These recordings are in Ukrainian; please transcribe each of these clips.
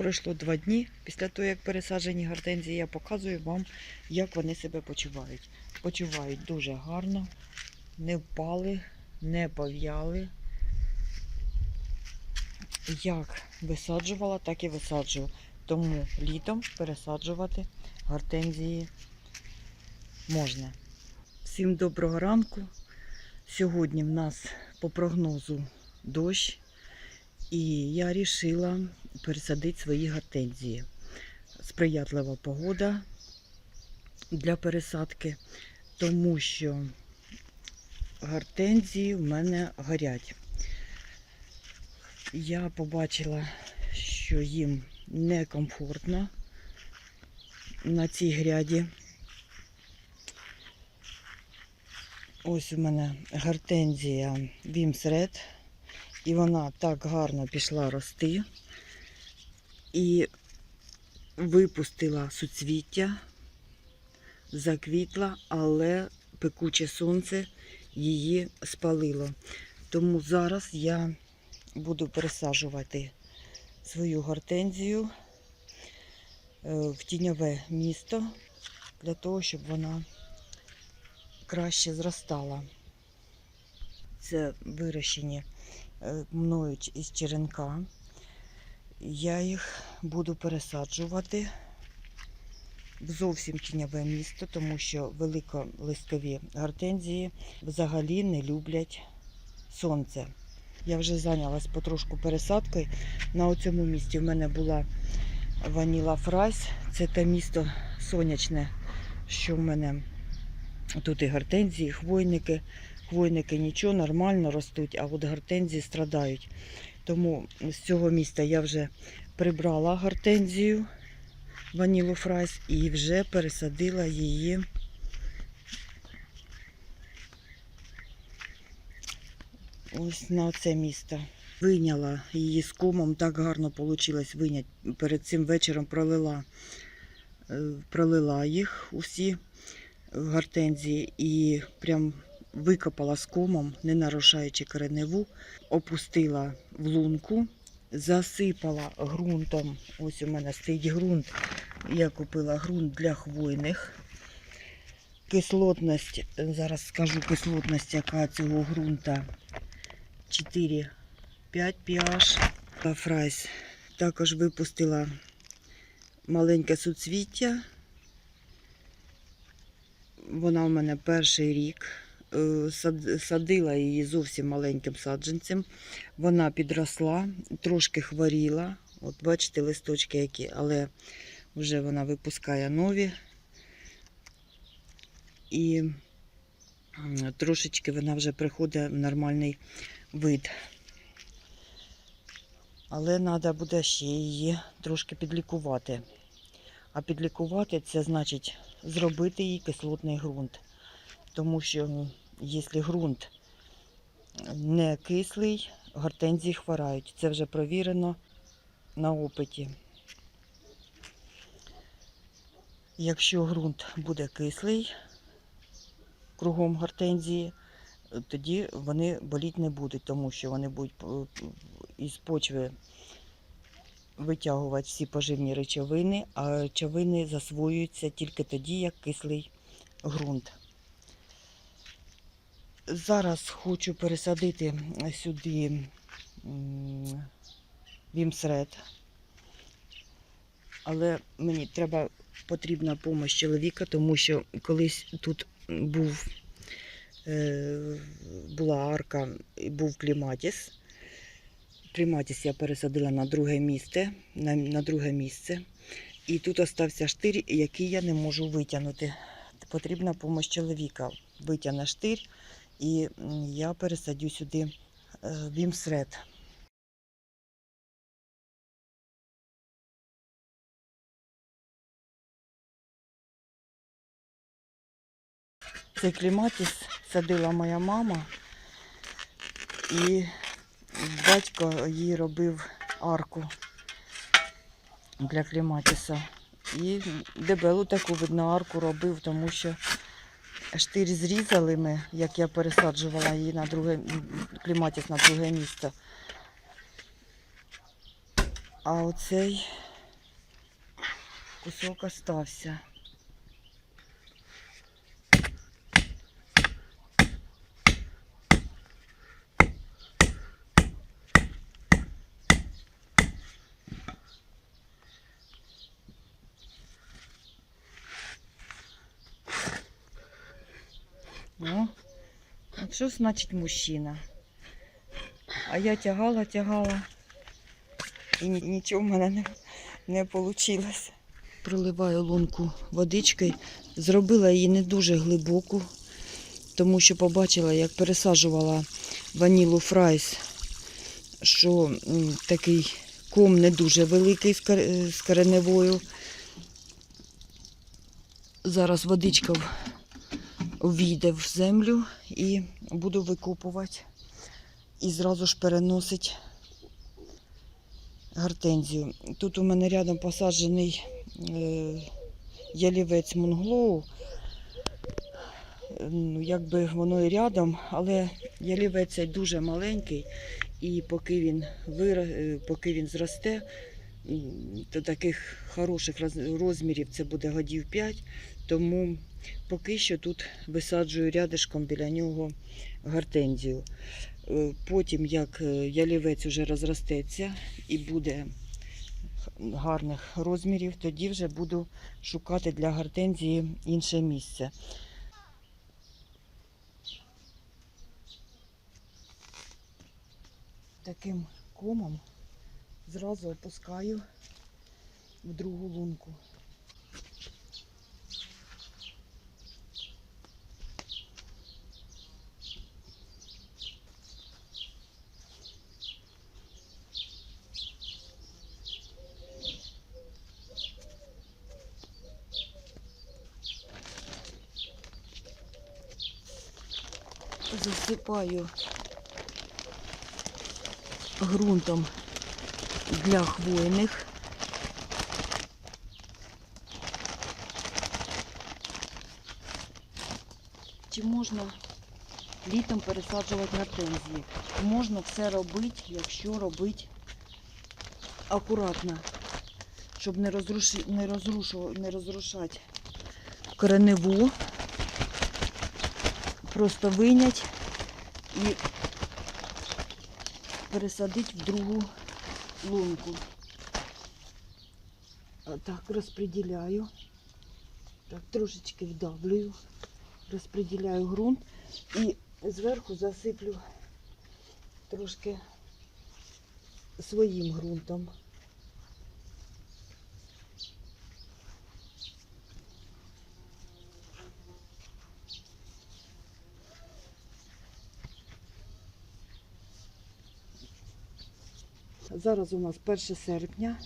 Пройшло два дні після того, як пересаджені гортензії, я показую вам, як вони себе почувають. Почувають дуже гарно, не впали, не пов'яли. Як висаджувала, так і висаджую. Тому літом пересаджувати гортензії можна. Всім доброго ранку. Сьогодні в нас по прогнозу дощ, і я вирішила пересадити свої гортензії. Сприятлива погода для пересадки, тому що гортензії в мене горять. Я побачила, що їм некомфортно на цій гряді. Ось у мене гортензія Вімсред, і вона так гарно пішла рости і випустила суцвіття, заквітла, але пекуче сонце її спалило. Тому зараз я буду пересаджувати свою гортензію е, в тіньове місто для того, щоб вона краще зростала. Це вирощені е, мною із черенка. Я їх буду пересаджувати в зовсім тіньове місто, тому що великолистові гортензії взагалі не люблять сонце. Я вже зайнялась потрошку пересадкою. На цьому місці в мене була Ваніла Фрайс. Це те місто сонячне, що в мене тут і гортензії, і хвойники. Хвойники нічого, нормально ростуть, а от гортензії страдають. Тому з цього міста я вже прибрала гортензію Ванілу Фрайс і вже пересадила її ось на це місто. Виняла її з комом, так гарно вийшло виняти. Перед цим вечором пролила, е, пролила їх усі гортензії і прям викопала з комом, не нарушаючи кореневу, опустила в лунку, засипала ґрунтом. Ось у мене стоїть ґрунт. Я купила ґрунт для хвойних. Кислотність, зараз скажу кислотність, яка цього ґрунта 4-5 pH. Та Фрайс також випустила маленьке суцвіття. Вона у мене перший рік. Сад- Садила її зовсім маленьким саджанцем. Вона підросла, трошки хворіла. От бачите, листочки які, але вже вона випускає нові. І трошечки вона вже приходить в нормальний вид. Але треба буде ще її трошки підлікувати. А підлікувати це значить зробити їй кислотний ґрунт. Тому що якщо ґрунт не кислий, гортензії хворають. Це вже провірено на опиті. Якщо ґрунт буде кислий кругом гортензії, тоді вони боліти не будуть, тому що вони будуть із почви витягувати всі поживні речовини, а речовини засвоюються тільки тоді, як кислий ґрунт. Зараз хочу пересадити сюди вімсред, але мені треба потрібна допомога чоловіка, тому що колись тут був, е, була арка і був кліматіс. Кліматіс я пересадила на друге місце, на, на друге місце. І тут остався штир, який я не можу витягнути. Потрібна допомога чоловіка. Витягне штир, і я пересадю сюди е, вімсред. Цей кліматіс садила моя мама, і батько їй робив арку для кліматіса. І дебелу таку видно арку робив, тому що Штир зрізали ми, як я пересаджувала її на друге кліматіс на друге місце. А оцей кусок остався. Що значить мужчина? А я тягала, тягала. І нічого в мене не, не вийшло. Проливаю лунку водичкою. Зробила її не дуже глибоку, тому що побачила, як пересаджувала ванілу фрайс, що такий ком не дуже великий з кор- з кореневою. Зараз водичка в- війде в землю і буду викопувати. І зразу ж переносить гортензію. Тут у мене рядом посаджений е, ялівець Мунглоу. Е, Ну, якби воно і рядом, але ялівець дуже маленький, і поки він, вира... е, поки він зросте, то таких хороших розмірів це буде годів 5, тому поки що тут висаджую рядишком біля нього гортензію. Е, Потім, як е, ялівець уже розростеться і буде гарних розмірів, тоді вже буду шукати для гортензії інше місце. Таким комом зразу опускаю в другу лунку. засипаю ґрунтом для хвойних. Чи можна літом пересаджувати гортензії? Можна все робити, якщо робити акуратно, щоб не, розруши, не, розрушу, не розрушати кореневу просто винять і пересадити в другу лунку. Так, розподіляю. Так, трошечки вдавлюю, розподіляю ґрунт і зверху засиплю трошки своїм ґрунтом. Зараз у нас 1 серпня.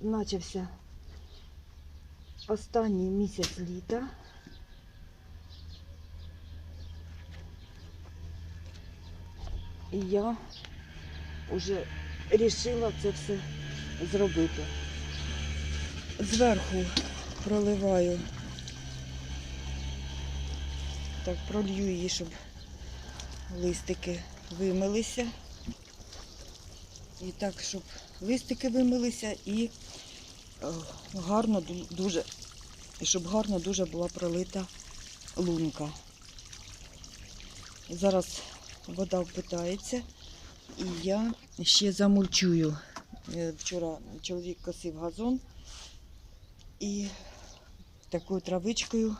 Начався останній місяць літа. І я вже вирішила це все зробити. Зверху проливаю, так пролью її, щоб листики вимилися. І так, щоб листики вимилися і е, гарно дуже, і щоб гарно дуже була пролита лунка. Зараз вода впитається і я ще замульчую. Е, Вчора чоловік косив газон і такою травичкою,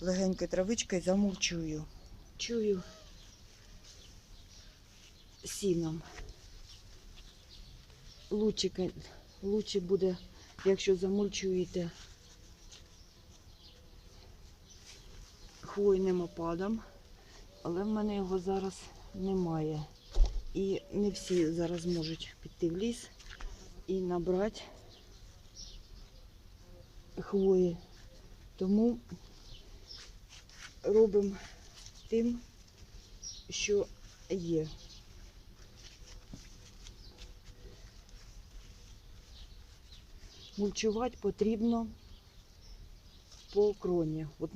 легенькою травичкою замульчую. Чую сіном. Лучше, ка- лучше буде, якщо замульчуєте хвойним опадом, але в мене його зараз немає. І не всі зараз можуть піти в ліс і набрати хвої. Тому робимо тим, що є. Мульчувати потрібно по кроні. От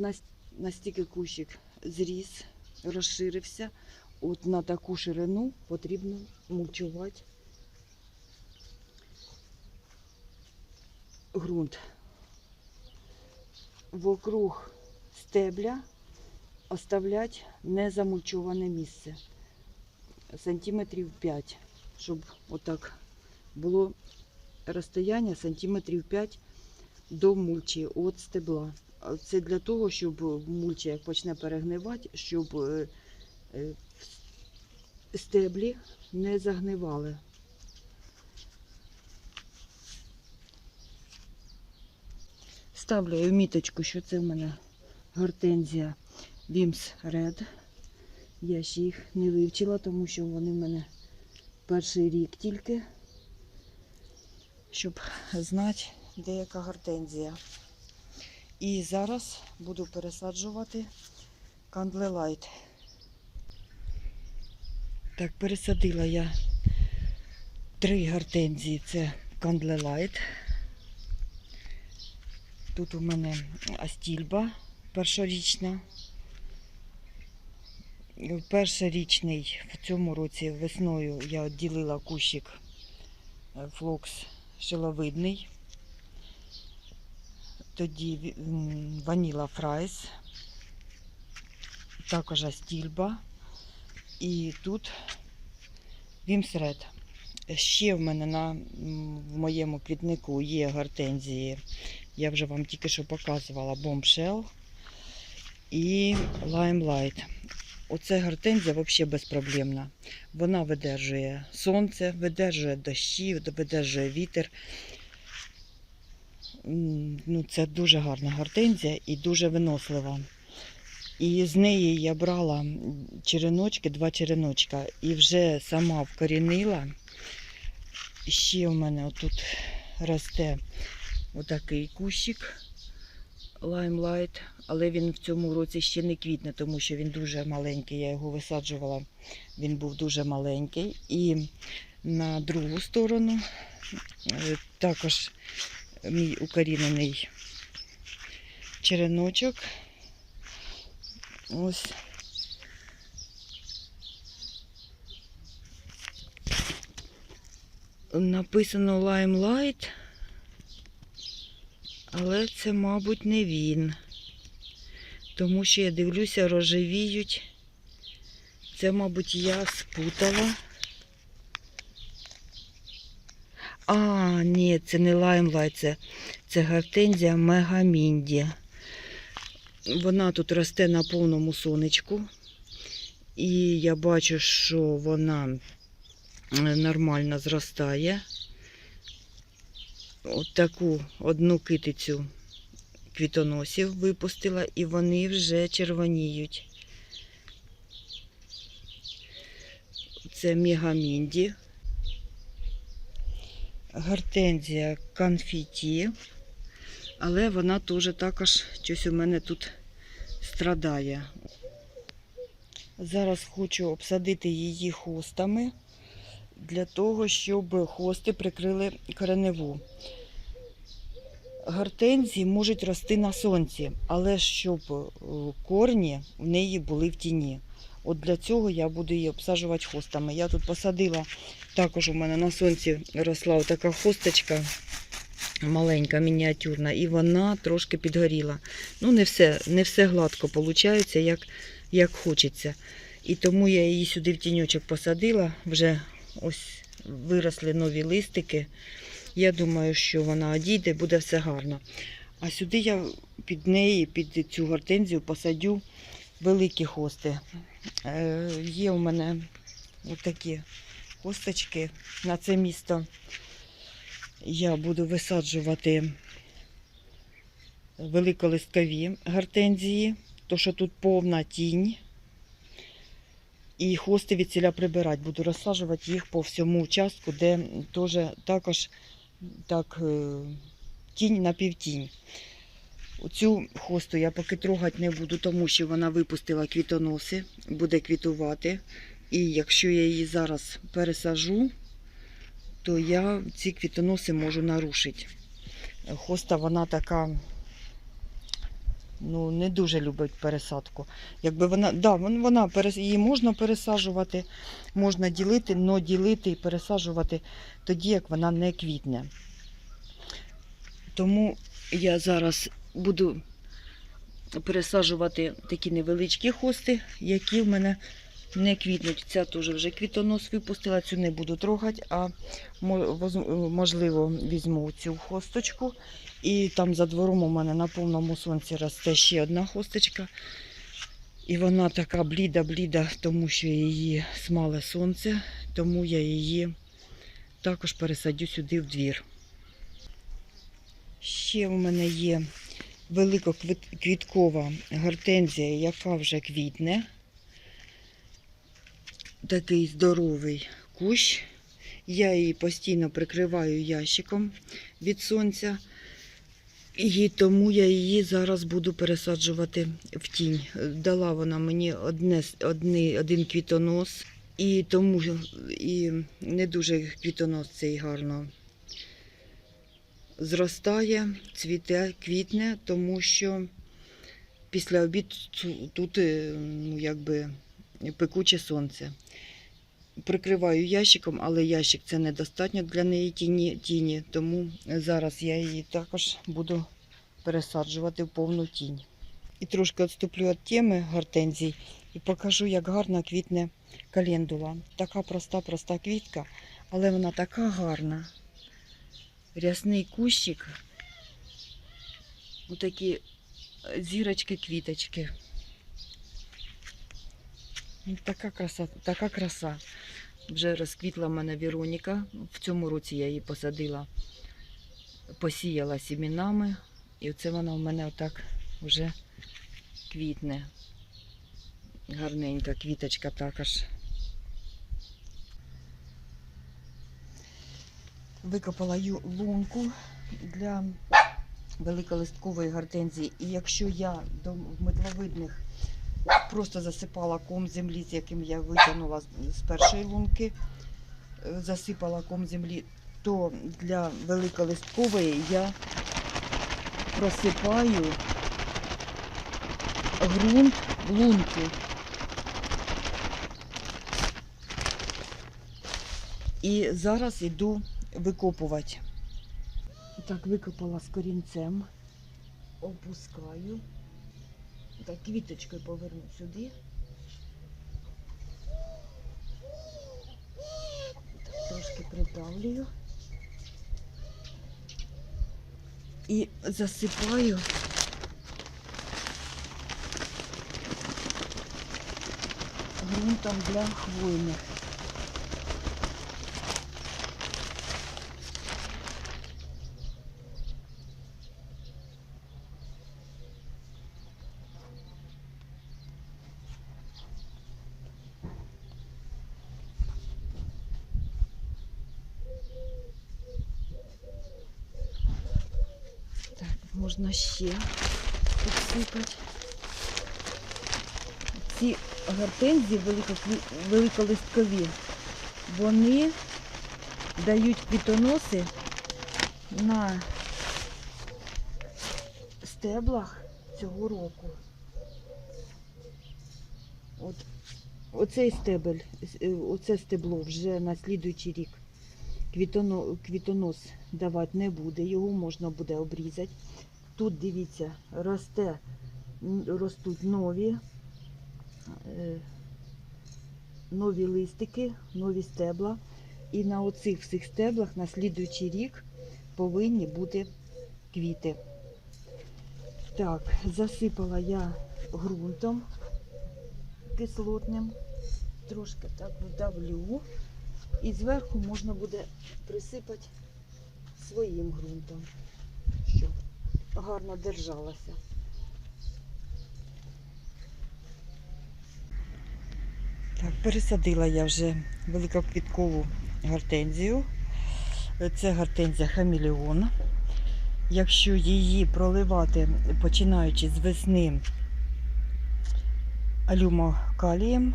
настільки кущик зріс, розширився. От на таку ширину потрібно мульчувати ґрунт. Вокруг стебля оставлять незамульчоване місце. Сантиметрів 5, щоб отак було розстояння сантиметрів 5 до мульчі від стебла. Це для того, щоб мульча як почне перегнивати, щоб е, е, стеблі не загнивали. Ставлю я міточку, що це в мене гортензія Вімс Ред. Я ще їх не вивчила, тому що вони в мене перший рік тільки, щоб знати, де яка гортензія. І зараз буду пересаджувати кандлелайт. Так, пересадила я три гортензії. Це кандлелайт. Тут у мене астільба першорічна. Першорічний в цьому році весною я відділила кущик е, флокс шиловидний. Тоді ваніла фрайс, також астільба. І тут вімсред. Ще в мене на, в моєму квітнику є гортензії. Я вже вам тільки що показувала Bombshell і Limelight. Оце гортензія взагалі безпроблемна. Вона видержує сонце, видержує дощі, видержує вітер. Ну, це дуже гарна гортензія і дуже винослива. І з неї я брала череночки, два череночка, і вже сама вкорінила. Ще у мене отут росте отакий кущик Limelight, але він в цьому році ще не квітне, тому що він дуже маленький. Я його висаджувала, він був дуже маленький. І на другу сторону е, також мій укорінений череночок. Ось. Написано Limelight, але це, мабуть, не він. Тому що я дивлюся, рожевіють. Це, мабуть, я спутала. А, ні, це не Limelight, це, це гортензія Мегамінді. Вона тут росте на повному сонечку. І я бачу, що вона е, нормально зростає. От таку одну китицю квітоносів випустила, і вони вже червоніють. Це мегамінді. Гортензія конфіті. Але вона теж також щось у мене тут страдає. Зараз хочу обсадити її хостами для того, щоб хости прикрили кореневу. Гортензії можуть рости на сонці, але щоб е, корні в неї були в тіні. От для цього я буду її обсаджувати хостами. Я тут посадила, також у мене на сонці росла така хосточка маленька, мініатюрна, і вона трошки підгоріла. Ну, не все, не все гладко виходить, як, як хочеться. І тому я її сюди в тіньочок посадила. Вже ось виросли нові листики. Я думаю, що вона одійде, буде все гарно. А сюди я під неї, під цю гортензію посадю великі хости. Е, є у мене отакі хосточки на це місто. Я буду висаджувати великолисткові гортензії, то що тут повна тінь. І хости від ціля прибирати. Буду розсаджувати їх по всьому участку, де теж також так, е, тінь на півтінь. Оцю хосту я поки трогати не буду, тому що вона випустила квітоноси, буде квітувати. І якщо я її зараз пересажу, то я ці квітоноси можу нарушити. Хоста вона така, ну, не дуже любить пересадку. Якби вона, да, вона її можна пересаджувати, можна ділити, але ділити і пересаджувати тоді, як вона не квітне. Тому я зараз буду пересаджувати такі невеличкі хости, які в мене не квітнуть. Ця теж вже квітонос випустила, цю не буду трогати, а можливо візьму цю хосточку. І там за двором у мене на повному сонці росте ще одна хосточка. І вона така бліда-бліда, тому що її смале сонце, тому я її також пересадю сюди в двір. Ще у мене є великоквіткова гортензія, яка вже квітне. Такий здоровий кущ. Я її постійно прикриваю ящиком від сонця. І тому я її зараз буду пересаджувати в тінь. Дала вона мені одне, одне, один квітонос, і тому і не дуже квітонос цей гарно зростає, цвіте, квітне, тому що після обід тут е, ну, якби пекуче сонце. Прикриваю ящиком, але ящик це недостатньо для неї тіні, тіні, тому зараз я її також буду пересаджувати в повну тінь. І трошки відступлю від теми гортензій і покажу, як гарно квітне календула. Така проста, проста квітка, але вона така гарна. Рясний кущик. Отакі зірочки-квіточки. Така краса, така краса. Вже розквітла в мене Вероніка. В цьому році я її посадила, посіяла сімінами. І оце вона в мене отак вже квітне. Гарненька квіточка також. Викопала лунку для великолисткової гортензії. І якщо я до метловидних просто засипала ком землі, з яким я витягнула з- першої лунки, е, засипала ком землі, то для великолисткової я просипаю ґрунт в лунку. І зараз йду викопувати. Так, викопала з корінцем, опускаю. Так, квіточкою поверну сюди. Так, трошки придавлюю. І засипаю. Грунтом для хвойних. Так, можна ще підсипати. Ці гортензії великолисткові, вони дають квітоноси на стеблах цього року. От оцей стебель, оце стебло вже на слідуючий рік квітонос давати не буде, його можна буде обрізати. Тут, дивіться, росте, ростуть нові, е, нові листики, нові стебла. І на оцих всіх стеблах на слідуючий рік повинні бути квіти. Так, засипала я ґрунтом кислотним, трошки так вдавлю. І зверху можна буде присипати своїм ґрунтом, гарно держалася. Так, пересадила я вже великоквіткову гортензію. Це гортензія хамілеон. Якщо її проливати, починаючи з весни алюмокалієм,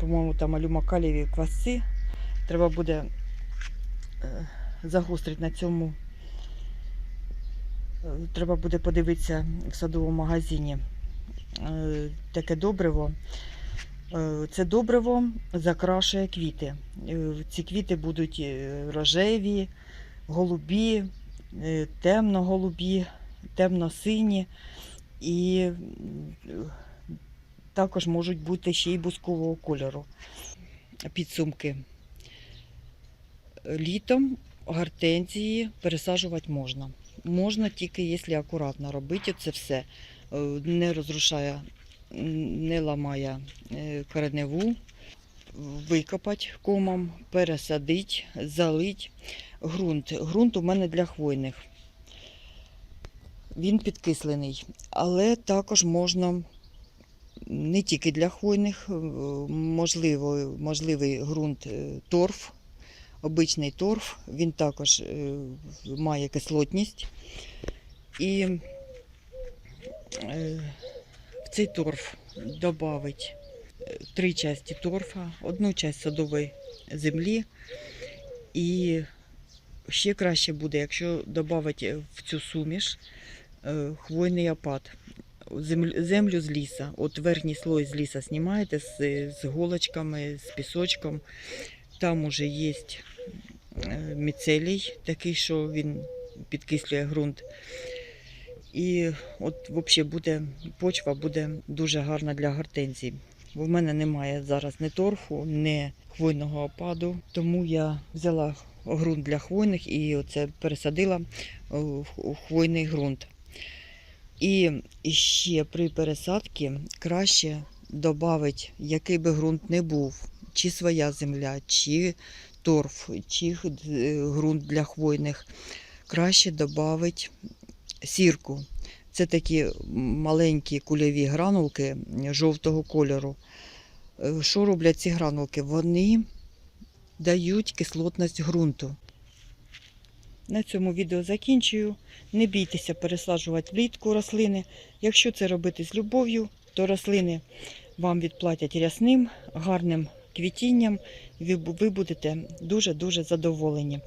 по-моєму, там алюмокалієві квасці. Треба буде е, загострити на цьому. Треба буде подивитися в садовому магазині е, таке добриво. Е, Це добриво закрашує квіти. Е, Ці квіти будуть рожеві, голубі, темно-голубі, темно-сині і також можуть бути ще й бускового кольору. Підсумки. Літом гортензії пересаджувати можна. Можна тільки, якщо акуратно робити це все. Е, Не розрушає, не ламає е, кореневу, викопати комом, пересадити, залить. Грунт. Грунт у мене для хвойних. Він підкислений, але також можна не тільки для хвойних, е, можливо, можливий ґрунт торф, обичний торф, він також е, має кислотність. І е, в цей торф додати три частини торфа, одну частину садової землі. І ще краще буде, якщо додати в цю суміш е, хвойний опад. Землю з ліса. От верхній слой з ліса знімаєте з, з голочками, з пісочком. Там уже є міцелій, такий, що він підкислює ґрунт. І от взагалі буде почва буде дуже гарна для гортензій. Бо в мене немає зараз ні торфу, ні хвойного опаду. Тому я взяла ґрунт для хвойних і оце пересадила у хвойний ґрунт. І ще при пересадці краще додати, який би ґрунт не був, чи своя земля, чи торф, чи е, ґрунт для хвойних. Краще додати сірку. Це такі маленькі кульові гранулки жовтого кольору. Е, Що роблять ці гранулки? Вони дають кислотність ґрунту. На цьому відео закінчую. Не бійтеся пересаджувати влітку рослини. Якщо це робити з любов'ю, то рослини вам відплатять рясним, гарним квітінням, ви будете дуже-дуже задоволені.